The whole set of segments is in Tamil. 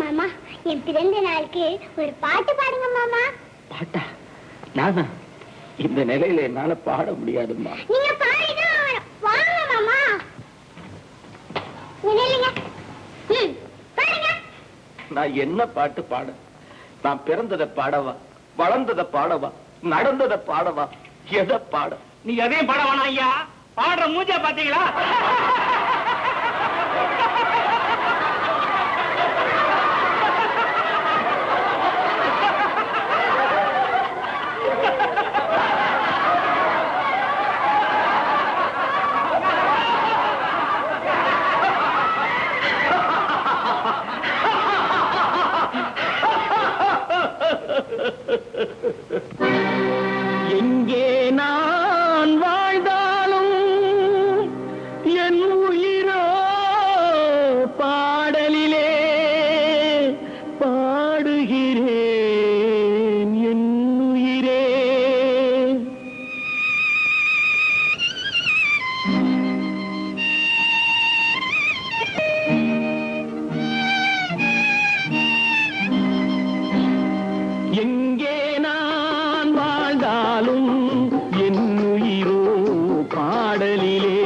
மாமா என் பிறந்த நாளுக்கு ஒரு பாட்டு பாடுங்க மாமா. பாட்டா? நானா? இந்த நிலையில என்னால பாட முடியாதும்மா. நீங்க பாடிதான். வாங்க மாமா. நான் என்ன பாட்டு பாட? நான் பிறந்ததை பாடவா? வளர்ந்ததை பாடவா? நடந்ததை பாடவா? எதை பாட? நீ எதையும் பாட வேணாம் ஐயா. பாடுற மூஞ்ச பாத்தீங்களா எங்கே நான் வாழ்ந்தாலும் என் உயிரோ பாடலிலே.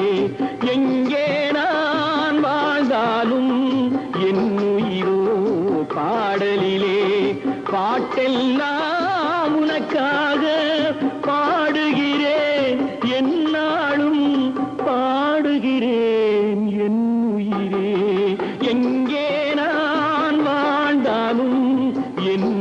எங்கே நான் வாழ்ந்தாலும் என் உயிரோ பாடலிலே. பாட்டெல்லாம் உனக்காக பாடுகிறேன். என்னாலும் பாடுகிறேன் என் உயிரே. எங்கே நான் வாழ்ந்தாலும் என்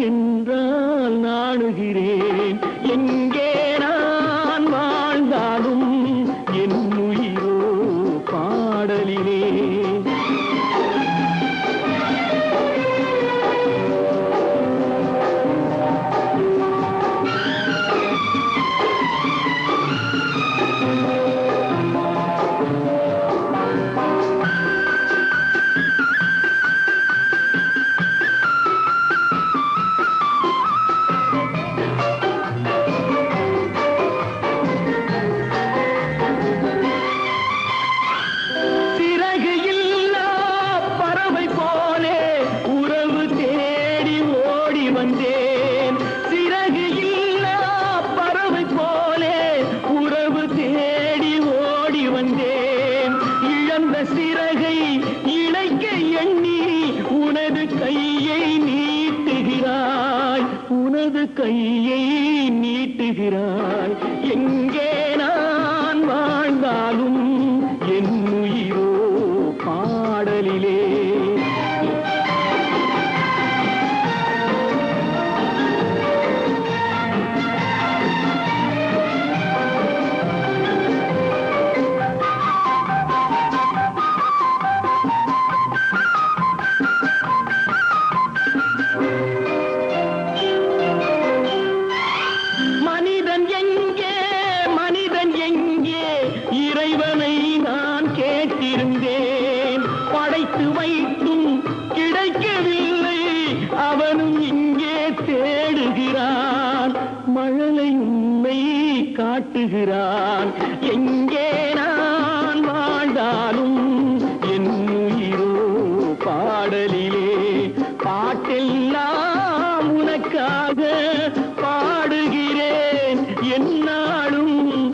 என்றால் நாடுகிறேன் வலது கையை நீட்டுகிறாய். எங்கே இறைவனை நான் கேட்டிருந்தேன். படைத்து வைத்தும் கிடைக்கவில்லை. அவனும் இங்கே தேடுகிறான். மழலை உண்மை காட்டுகிறான். எங்கே நான் வாழ்ந்தாலும் என் உயிரோ பாடலிலே. பாட்டெல்லாம் உனக்காக பாடுகிறேன். என்னாலும்